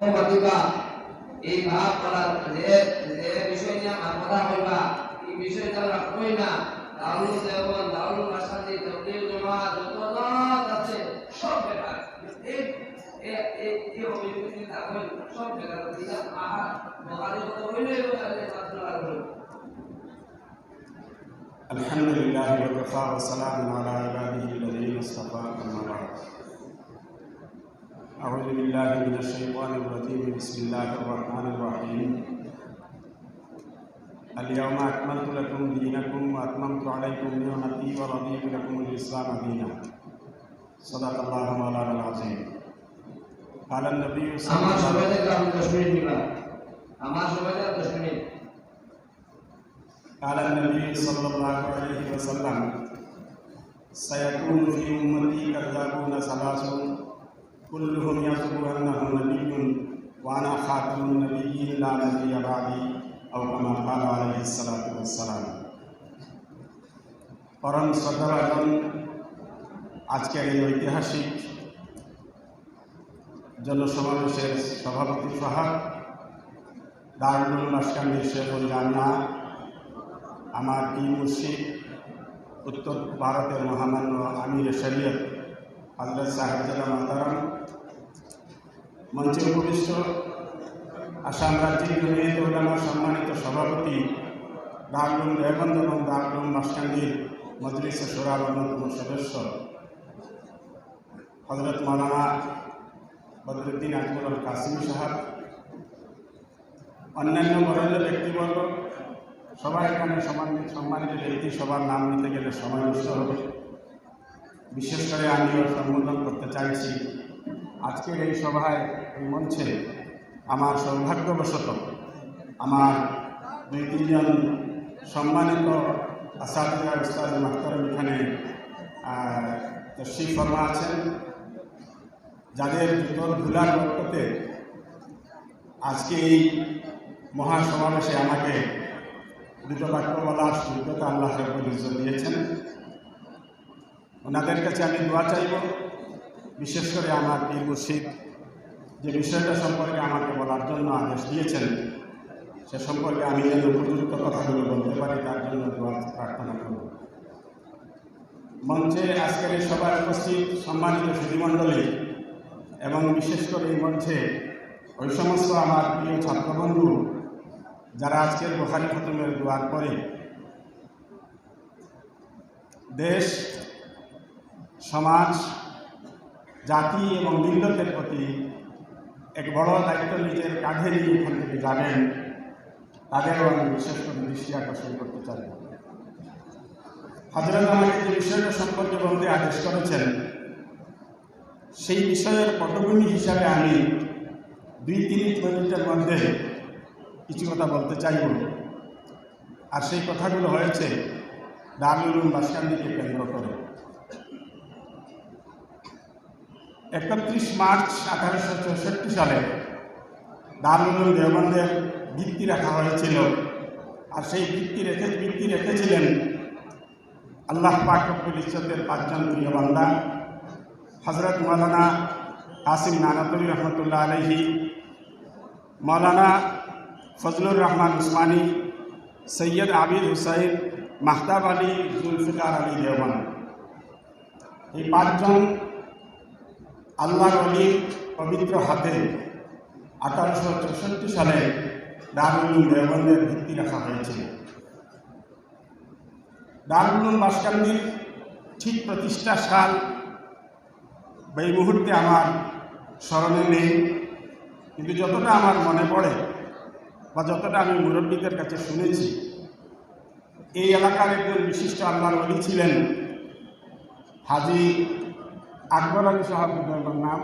পাতিবা এই ভাব করার যে যে বিষয় নিয়ে আমার কথা হইবা এই বিষয়টা রাখবই না দারুল দেবন দারুল মাসাদি তবলিগ জমাত যত নাচ আছে সব বেকার এই এই এই এই অভিযোগটি থাকবেন সব বেকার দিনা আহা বগালে কত হইলে বগালে মাত্র লাগবে الحمد لله وكفى وسلام على عباده الذين اصطفى بالله من الشيطان الرجيم. بسم الله الرحمن الرحيم. اليوم أكملت لكم دينكم وأتممت عليكم نعمتي ورضيت لكم الإسلام دينا. صدق الله مولانا العظيم. قال النبي صلى الله عليه وسلم قال النبي صلى الله عليه وسلم سيكون في أمتي كذابون ثلاثون كلهم يزعم أنه نبي وأنا خاتم النبيين لا نبي بعدي أو كما قال عليه الصلاة والسلام পরম শ্রদ্ধাভাজন আজকের এই ঐতিহাসিক জনসমাবেশের সভাপতি সহ দারুল মাসকান্দি শেখুল জান্না আমার কি মুর্শিদ উত্তর ভারতের মহামান্য আমির শরীয়ত হজরত সাহেবজাদা মাতারাম মঞ্চে উপবিষ্ট আসাম রাজ্যের জমিয়ত উলামার সম্মানিত সভাপতি দারুম দেবন্দ এবং দারুম মাসকান্দির মজলিসে সোরার অন্যতম সদস্য হজরত মাওলানা বদরুদ্দিন আকবর কাসিম সাহেব, অন্যান্য বরেণ্য ব্যক্তিবর্গ, সবাই এখানে সমান সম্মানিত ব্যক্তি, সবার নাম নিতে গেলে সময় নষ্ট হবে। বিশেষ করে আমিও সম্বোধন করতে চাইছি। আজকের এই সভায় এই মঞ্চে আমার সৌভাগ্যবশত আমার দুই তিনজন সম্মানিত আসাদিয়া উস্তাদ মাহতারম এখানে তশিফ ফরমা আছেন। যাদের ভিতর ধুলার বক্ততে আজকে এই মহাসমাবেশে আমাকে দুটো বাক্য বলার সুযোগ্যতা আল্লাহ রব্বুল দিয়েছেন। ওনাদের কাছে আমি দোয়া চাইব। বিশেষ করে আমার পীর মুর্শিদ যে বিষয়টা সম্পর্কে আমাকে বলার জন্য আদেশ দিয়েছেন, সে সম্পর্কে আমি যেন উপযুক্ত কথাগুলো বলতে পারি, তার জন্য দোয়া প্রার্থনা করব। মঞ্চে আজকের সভায় উপস্থিত সম্মানিত সুধীমণ্ডলী এবং বিশেষ করে এই মঞ্চে ওই সমস্ত আমার প্রিয় ছাত্রবন্ধু যারা আজকের বোখারি খতমের দোয়ার পরে দেশ, সমাজ জাতি এবং মিল্লতের প্রতি এক বড় দায়িত্ব নিজের কাঁধে নিয়ে এখান থেকে যাবেন তাদেরও আমি বিশেষ করে দৃষ্টি আকর্ষণ করতে চাই। হজরত আমাকে যে বিষয়টা সম্পর্কে বলতে আদেশ করেছেন, সেই বিষয়ের পটভূমি হিসাবে আমি দুই তিন মিনিটের মধ্যে কিছু কথা বলতে চাইব। আর সেই কথাগুলো হয়েছে দারুল বাসকান্দিকে কেন্দ্র করে। একত্রিশ মার্চ আঠারোশো চৌষট্টি সালে দারুল দেওবন্দের ভিত্তি রাখা হয়েছিল। আর সেই ভিত্তি রেখে ভিত্তি রেখেছিলেন আল্লাহ পাকবুল ইসতের পাঁচজন প্রিয় হজরত মৌলানা কাসিম নানাতুল রহমতুল্লাহ আলহি মৌলানা ফজলুর রহমান উসমানী, সৈয়দ আবিদ হুসাইন, মাহতাব আলী, জুলফিকার আলী দেওয়ান এই পাঁচজন আল্লাহর অলির পবিত্র হাতে আঠারোশো চৌষট্টি সালে দারুল দেওবন্দের ভিত্তি রাখা হয়েছিল দারুল বাসকান্দির ঠিক প্রতিষ্ঠা সাল এই মুহূর্তে আমার স্মরণে নেই, কিন্তু যতটা আমার মনে পড়ে বা যতটা আমি মুরব্বীদের কাছে শুনেছি, এই এলাকার একজন বিশিষ্ট আল্লাহর অলি ছিলেন হাজি আকবর আলী সাহাবুদ্দৌলার নাম।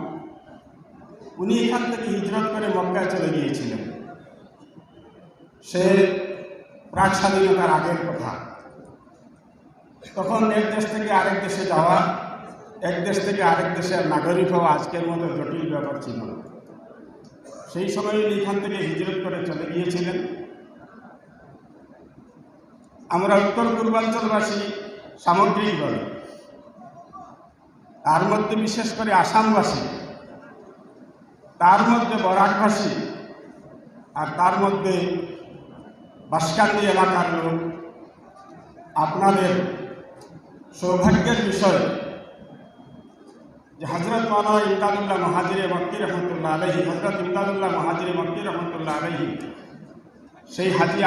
উনি এখান থেকে হিজরত করে মক্কায় চলে গিয়েছিলেন। সে প্রাক স্বাধীনতার আগের কথা। তখন এক দেশ থেকে আরেক দেশে যাওয়া, এক দেশ থেকে আরেক দেশের নাগরিক হওয়া আজকের মতো জটিল ব্যাপার ছিল সেই সময় উনি এখান থেকে হিজরত করে চলে গিয়েছিলেন। আমরা উত্তর পূর্বাঞ্চলবাসী সামগ্রিকভাবে তার মধ্যে বিশেষ করে আসামবাসী, তার মধ্যে বরাকবাসী আর তার মধ্যে বাসকান্দি এলাকার লোক, আপনাদের সৌভাগ্যের বিষয় যে হজরত মাওলানা ইমদাদুল্লাহ মহাজিরে মক্কি রহমতুল্লাহ আলহী হজরত ইমদাদুল্লাহ মহাজিরে মক্কি রহমতুল্লাহ আলহী সেই হাজি